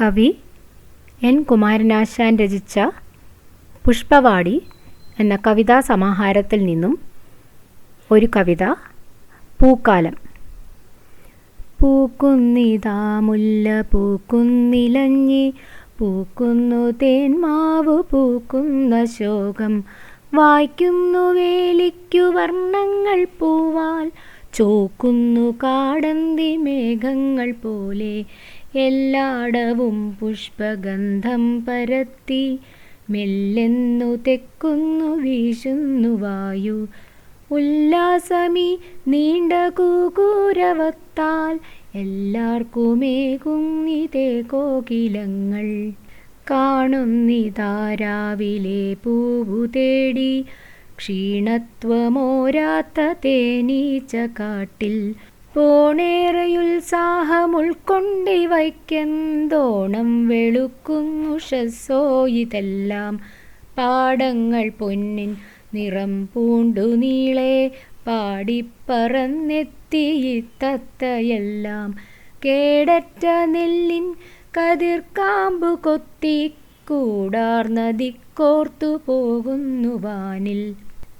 കവി എൻ കുമാരനാശാൻ രചിച്ച പുഷ്പവാടി എന്ന കവിതാ സമാഹാരത്തിൽ നിന്നും ഒരു കവിത പൂക്കാലം. പൂക്കുന്നിതാ മുല്ല പൂക്കുന്നിലഞ്ഞി പൂക്കുന്നു തേന്മാവ് പൂക്കുന്ന ശോകം. വായിക്കുന്നു വേലിക്കു വർണങ്ങൾ പൂവാൽ ചോക്കുന്നു കാടന്തി മേഘങ്ങൾ പോലെ. എല്ലാടവും പുഷ്പഗന്ധം പരത്തി മെല്ലെന്നു തെക്കുന്നു വീശുന്നു വായു. ഉല്ലാസമി നീണ്ട കൂകൂരവത്താൽ എല്ലാവർക്കുമേകുന്നിതേ കോകിലങ്ങൾ. കാണുന്നി താരാവിലെ പൂവു തേടി ക്ഷീണത്വമോരാത്ത തേനീച്ച കാട്ടിൽ പോണേറെയുത്സാഹമുൾക്കൊണ്ടി വയ്ക്കെന്തോണം വെളുക്കുന്നു ഷസ്സോ ഇതെല്ലാം പാടങ്ങൾ പൊന്നിൻ നിറം പൂണ്ടു നീളെ പാടിപ്പറന്നെത്തി തത്തയെല്ലാം കേടറ്റ നെല്ലിൻ കതിർക്കാമ്പു കൊത്തി കൂടാർന്നതിക്കോർത്തു പോകുന്നു വാനിൽ.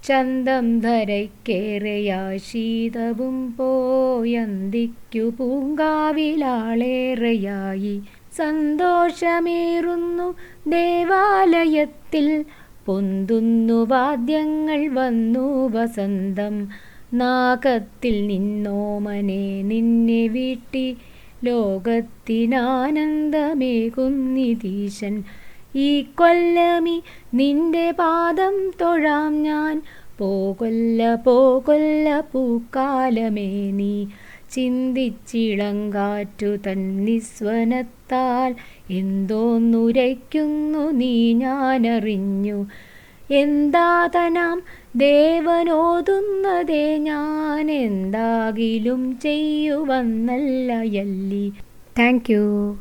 ചന്തം ധരയ്ക്കേറെയാശീതവും പോയന്തിക്കു പൂങ്കാവിലാളേറെയായി സന്തോഷമേറുന്നു ദേവാലയത്തിൽ. പൊന്തുന്നു വാദ്യങ്ങൾ വന്നു വസന്തം. നാഗത്തിൽ നിന്നോമനെ നിന്നെ വീട്ടി. ലോകത്തിനാനന്ദമേകുന്നിതീശൻ ഈ കൊല്ലമി നിന്റെ പാദം തൊഴാം ഞാൻ. പോകൊല്ല പോകൊല്ല പൂക്കാലമേ നീ. ചിന്തിച്ചിളങ്കാറ്റു തന്നിസ്വനത്താൽ എന്തോന്നുരയ്ക്കുന്നു നീ ഞാനറിഞ്ഞു. എന്താതനാം ദേവനോതുന്നതേ ഞാൻ. എന്താകിലും ചെയ്യുവന്നല്ല യല്ലി താങ്ക് യു.